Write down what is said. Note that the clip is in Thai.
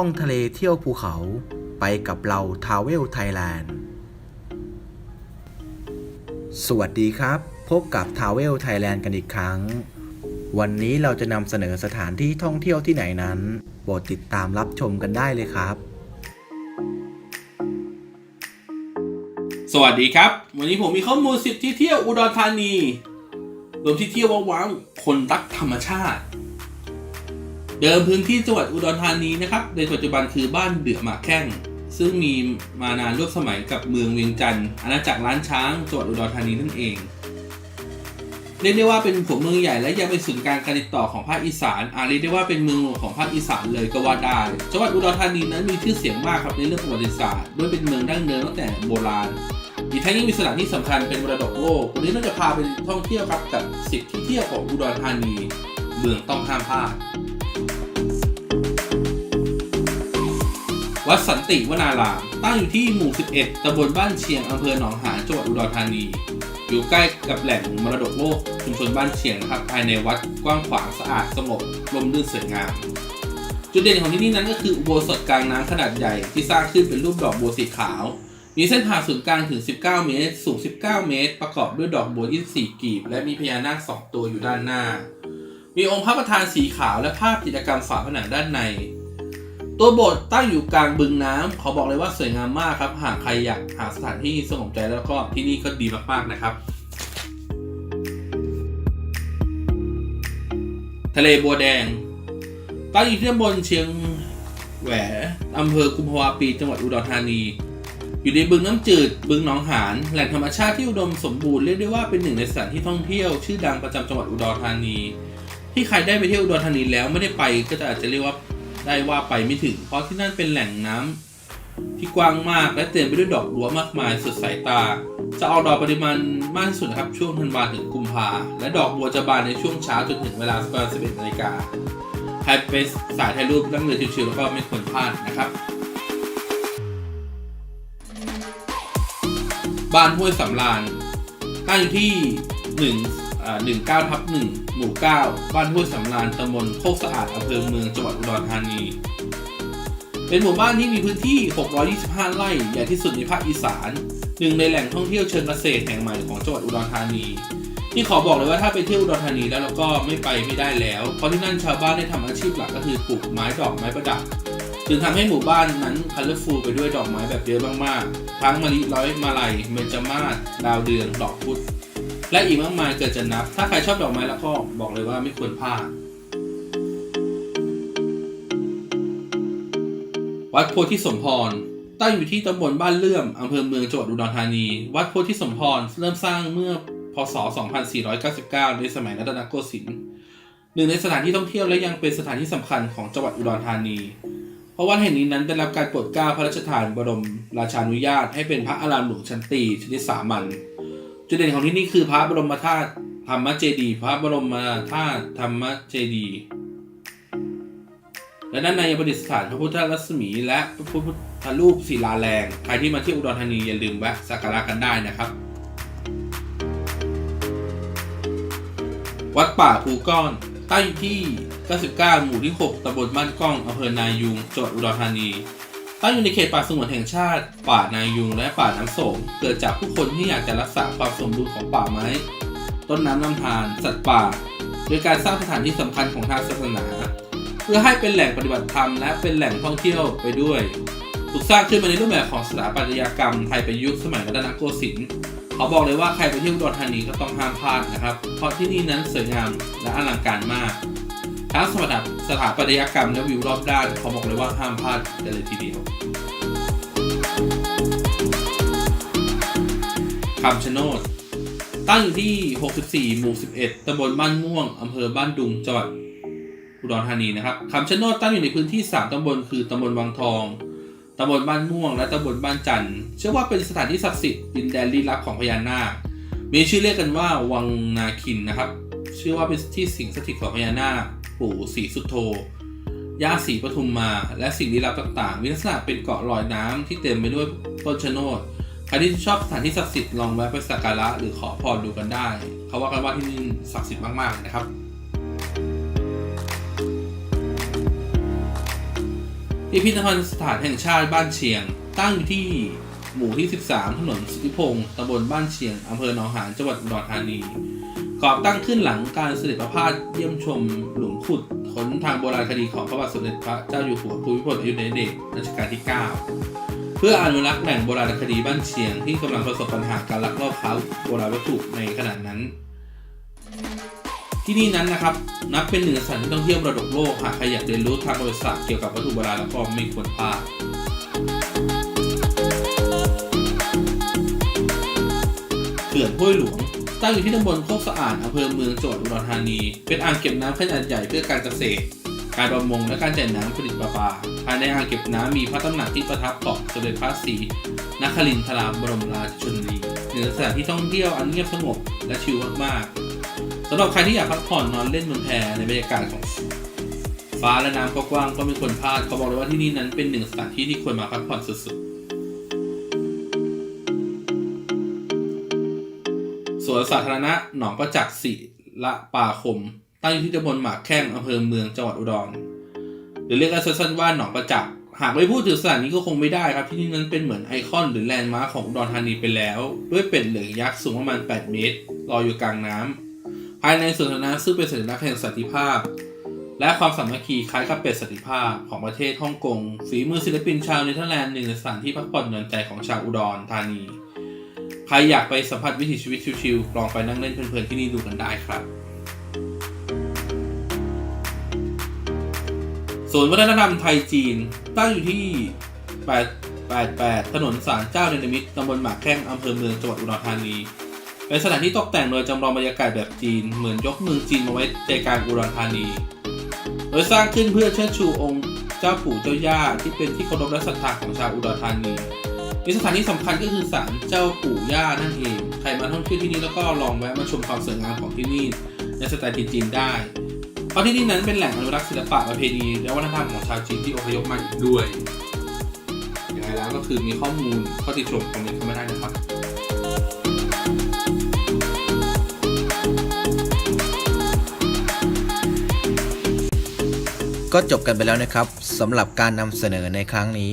ท่องทะเลเที่ยวภูเขาไปกับเราทาวเวลไทยแลนด์ สวัสดีครับ พบกับทาวเวลไทยแลนด์กันอีกครั้ง วันนี้เราจะนำเสนอสถานที่ท่องเที่ยวที่ไหนนั้นโปรดติดตามรับชมกันได้เลยครับ สวัสดีครับ วันนี้ผมมีข้อมูลสิทธิเที่ยวอุดรธานีรวมที่เที่ยวว้าวๆคนรักธรรมชาติ เดิมพื้นที่จังหวัดอุดรธานีนะครับ ในปัจจุบันคือบ้านเดือหมากแข้ง ซึ่งมีมานานร่วมสมัยกับเมืองเวียงจันทร์อาณาจักรล้านช้างจังหวัดอุดรธานีนั่นเองเรียกได้ว่าเป็นหัวเมืองใหญ่และยังเป็นศูนย์กลางการติดต่อของภาคอีสานอาจเรียกได้ว่าเป็นเมืองหลวงของภาคอีสานเลยก็ว่าได้จังหวัดอุดรธานีนั้นมีชื่อเสียงมากครับในเรื่องประวัติศาสตร์ด้วยเป็นเมืองดั้งเดิมตั้งแต่โบราณอีกทั้งยังมีสถานที่สำคัญเป็นมรดกโลกวันนี้เราจะพาไปท่องเที่ยวครับกับสิบที่เที่ยวของอุดรธานี เมืองต้องห้ามพลาด วัดสันติวนารามตั้งอยู่ที่หมู่ 11 ตำบลบ้านเชียง อำเภอหนองหานจังหวัดอุดรธานี อยู่ใกล้กับแหล่งมรดกโลกชุมชนบ้านเชียงนะครับภายในวัดกว้างขวางสะอาดสงบลมรื่นสวยงาม จุดเด่นของที่นี่นั้นก็คืออุโบสถกลางน้ำขนาดใหญ่ที่สร้างขึ้นเป็นรูปดอกบัวสีขาว มีเส้นผ่าศูนย์กลางถึง 19 เมตร สูง 19 เมตร ประกอบด้วยดอกบัว 24 กีบ และมีพญานาคสองตัวอยู่ด้านหน้า มีองค์พระประธานสีขาวและภาพจิตรกรรมฝาผนังด้านใน ตัวโบสถ์ตั้งอยู่กลางบึงน้ำขอบอกเลยว่าสวยงามมากครับ หากใครอยากหาสถานที่สงบใจแล้วก็ที่นี่ก็ดีมากๆนะครับ ทะเลบัวแดง ตั้งอยู่ที่ตำบลเชียงแหวอำเภอกุมภาวะปี จังหวัดอุดรธานี อยู่ในบึงน้ำจืด บึงหนองหาน แหล่งธรรมชาติที่อุดมสมบูรณ์เรียกได้ว่าเป็นหนึ่งในสถานที่ท่องเที่ยวชื่อดังประจำจังหวัดอุดรธานี ที่ใครได้ไปเที่ยวอุดรธานีแล้วไม่ได้ไปก็จะอาจจะเรียกว่า ได้ว่าไปไม่ถึง เพราะที่นั่นเป็นแหล่งน้ำที่กว้างมากและเต็มไปด้วยดอกบัวมากมายสุดสายตา จะออกดอกปริมาณมากที่สุดนะครับช่วงธันวาถึงกุมภาและดอกบัวจะบานในช่วงเช้าจนถึงเวลาประมาณ11นาฬิกาใครไปสายถ่ายรูปนั่งเรือชิวๆแล้วก็ไม่ควรพลาดนะครับบ้านห้วยสำราญตั้งอยู่ที่1 19ทับ1หมู่ 9 บ้านห้วยสำราญตำบลโคกสะอาดอำเภอเมืองจังหวัดอุดรธานี เป็นหมู่บ้านที่มีพื้นที่ 625 ไร่ใหญ่ที่สุดในภาคอีสานหนึ่งในแหล่งท่องเที่ยวเชิงเกษตรแห่งใหม่ของจังหวัดอุดรธานีที่ขอบอกเลยว่าถ้าไปเที่ยวอุดรธานีแล้วเราก็ไม่ไปไม่ได้แล้ว เพราะที่นั่นชาวบ้านได้ทำอาชีพหลักก็คือปลูกไม้ดอกไม้ประดับจึงทำให้หมู่บ้านนั้นคัลเลอร์ฟูลไปด้วยดอกไม้แบบเยอะมากๆ ทั้งมะลิร้อยมาลัยเบญจมาศดาวเดือนดอกพุธ และอีกมากมายเกิดจะนับ ถ้าใครชอบดอกไม้แล้วก็บอกเลยว่าไม่ควรพลาด วัดโพธิสมพรตั้งอยู่ที่ตำบลบ้านเลื่อมอำเภอเมืองจังหวัดอุดรธานี วัดโพธิสมพรเริ่มสร้างเมื่อพศ 2499 ในสมัยรัตนโกสินทร์หนึ่งในสถานที่ท่องเที่ยวและยังเป็นสถานที่สำคัญของจังหวัดอุดรธานี เพราะวัดแห่งนี้นั้นได้รับการโปรดเกล้าพระราชทานบรมราชานุญาตให้เป็นพระอารามหลวงชั้นตีชนิดสามัญ จุดเด่นของที่นี่คือพระบรมธาตุธรรมเจดีย์พระบรมธาตุธรรมเจดีย์และด้านในยังประดิษฐานพระพุทธรัศมีและพระพุทธรูปศิลาแรง ใครที่มาเที่ยวอุดรธานีอย่าลืมแวะสักการะกันได้นะครับ วัดป่าภูก้อนตั้งอยู่ที่ 99 หมู่ที่ 6ตำบลบ้านก้องอำเภอนายูงจังหวัดอุดรธานี ตั้งอยู่ในเขตป่าสงวนแห่งชาติ ป่านายุงและป่าน้ำโสมเกิดจากผู้คนที่อยากจะรักษาความสมดุลของป่าไม้ ต้นน้ำลำธารสัตว์ป่า โดยการสร้างสถานที่สำคัญของทางศาสนา เพื่อให้เป็นแหล่งปฏิบัติธรรมและเป็นแหล่งท่องเที่ยวไปด้วยถูกสร้างขึ้นมาในรูปแบบของสถาปัตยกรรมไทยประยุกต์สมัยรัตนโกสินทร์เขาบอกเลยว่าใครไปเที่ยวอุดรธานีก็ต้องห้ามพลาดนะครับ เพราะที่นี่นั้นสวยงามและอลังการมาก ทั้งสถาสถาปัตยกรรมและวิวรอบด้านเขาบอกเลยว่าห้ามพลาดเลยทีเดียวคำชะโนดตั้งอยู่ที่ 64 หมู่ 11 ตำบลบ้านม่วง อำเภอบ้านดุง จังหวัดอุดรธานีนะครับคำชะโนดตั้งอยู่ในพื้นที่ 3 ตำบล คือ ตำบลวังทอง ตำบลบ้านม่วง และตำบลบ้านจันทร์ เชื่อว่าเป็นสถานที่ศักดิ์สิทธิ์ดินแดนลี้ลับของพญานาค มีชื่อเรียกกันว่าวังนาคินนะครับ เชื่อว่าเป็นที่สิงสถิตของพญานาค ปู่ศรีสุโธย่าศรีปทุมมา และสิ่งลี้ลับต่างๆ มีลักษณะเป็นเกาะลอยน้ำที่เต็มไปด้วยต้นชะโนดใครที่ชอบสถานที่ศักดิ์สิทธิ์ลองแวะไปสักการะหรือขอพรดูกันได้ เขาว่ากันว่าที่นี่ศักดิ์สิทธิ์มากๆนะครับทพิพิธภัณฑ์สถานแห่งชาติบ้านเชียง ตั้งอยู่ที่หมู่ที่ 13 ถนนสุทธิพงศ์ตำบลบ้านเชียงอำเภอหนองหานจังหวัดอุดรธานี ก่อตั้งขึ้นหลังการเสด็จประพาสเยี่ยมชมหลุมขุดค้นทางโบราณคดีของพระบาทสมเด็จพระเจ้าอยู่หัวภูมิพลอดุลยเดชรัชกาลที่ 9 เพื่ออนุรักษ์แหล่งโบราณคดีบ้านเชียง ที่กำลังประสบปัญหาการลักลอบค้าโบราณวัตถุในขณะนั้น ที่นี่นั้นนะครับนับเป็นหนึ่งสถานที่ท่องเที่ยวมรดกโลกหากใครอยากเรียนรู้ทางประวัติศาสตร์เกี่ยวกับวัตถุโบราณแล้วก็ไม่ควรพลาดเขื่อนห้วยหลวง ตั้งอยู่ที่ตำบลโคกสะอาดอำเภอเมืองจังหวัดอุดรธานี เป็นอ่างเก็บน้ำขนาดใหญ่เพื่อการเกษตร การประมงและการจ่ายน้ำผลิตประปาภายในอ่างเก็บน้ำมีพระตำหนักที่ประทับของสมเด็จพระศรีนครินทราบรมราชชนนีหนึ่งในสถานที่ท่องเที่ยวอันเงียบสงบและชิลมากๆสำหรับใครที่อยากพักผ่อนนอนเล่นบนแพในบรรยากาศของฟ้าและน้ำก็กว้างก็ไม่ควรพลาดเขาบอกเลยว่าที่นี่นั้นเป็นหนึ่งสถานที่ที่ควรมาพักผ่อนสุดๆ สวนสาธารณะหนองประจักษ์ศิละป่าคม ตั้งอยู่ที่ตำบลหมากแข้งอำเภอเมืองจังหวัดอุดร หรือเรียกกันสั้นๆว่าหนองประจักษ์หากไม่พูดถึงสถานนี้ก็คงไม่ได้ครับที่นี่นั้นเป็นเหมือนไอคอนหรือแลนด์มาร์คของอุดรธานีไปแล้ว ด้วยเป็ดเหลืองยักษ์สูงประมาณ 8 เมตรลอยอยู่กลางน้ำภายในสวนสาธารณะซึ่งเป็นสัญลักษณ์แห่งสันติภาพ และความสามัคคีคล้ายกับเป็ดสันติภาพของประเทศฮ่องกงฝีมือศิลปินชาวเนเธอร์แลนด์หนึ่งในสถานที่พักผ่อนหย่อนใจของชาวอุดรธานี ใครอยากไปสัมผัสวิถีชีวิตชิลๆลองไปนั่งเล่นเพลินๆที่นี่ดูกันได้ครับศูนย์วัฒนธรรมไทยจีน ตั้งอยู่ที่ 888 ถนนสารเจ้าเนรมิตตำบลหมากแข้งอำเภอเมืองจังหวัดอุดรธานีเป็นสถานที่ตกแต่งโดยจำลองบรรยากาศแบบจีน เหมือนยกเมืองจีนมาไว้ใจกลางอุดรธานี โดยสร้างขึ้นเพื่อเชิดชูองค์เจ้าปู่เจ้าย่าที่เป็นที่เคารพและศรัทธาของชาวอุดรธานี มีสถานที่สำคัญก็คือศาลเจ้าปู่ย่านั่นเอง ใครมาท่องเที่ยวที่นี่แล้วก็ลองแวะมาชมความสวยงามของที่นี่ในสไตล์จีนๆได้เพราะที่นี่นั้นเป็นแหล่งอนุรักษ์ศิลปะประเพณีและวัฒนธรรมของชาวจีนที่อพยพมาอีกด้วยยังไงแล้วก็คือมีข้อมูลข้อติชมคอมเมนต์เข้ามาได้นะครับก็จบกันไปแล้วนะครับสำหรับการนำเสนอในครั้งนี้